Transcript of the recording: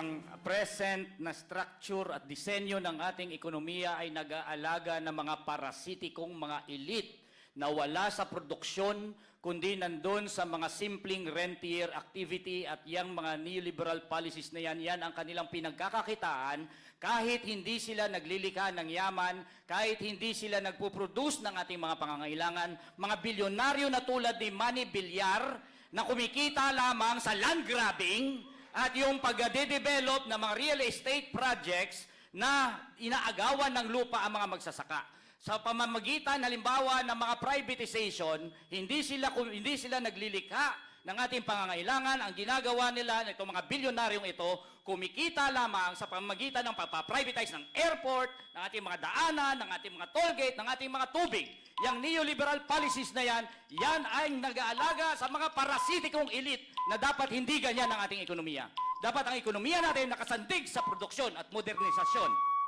ang present na structure at disenyo ng ating ekonomiya ay nag-aalaga ng mga parasitikong mga elite na wala sa produksyon kundi nandun sa mga simpleng rentier activity at yang mga neoliberal policies na yan, yan ang kanilang pinagkakakitaan. Kahit hindi sila naglilika ng yaman, kahit hindi sila nagpuproduce ng ating mga pangangailangan, mga bilyonaryo na tulad ni Manny Villar na kumikita lamang sa land grabbing at yung pagde-develop ng mga real estate projects na inaagawan ng lupa ang mga magsasaka. Sa pamamagitan halimbawa ng mga privatization, hindi sila hindi sila naglilikha ng ating pangangailangan. Ang ginagawa nila ng itong mga bilyonaryong ito, kumikita lamang sa pamamagitan ng pagpa-privatize ng airport, ng ating mga daanan, ng ating mga toll gate, ng ating mga tubig. Yang neoliberal policies na yan, yan ay nag-aalaga sa mga parasitikong elite na dapat hindi ganyan ang ating ekonomiya. Dapat ang ekonomiya natin nakasandig sa produksyon at modernisasyon.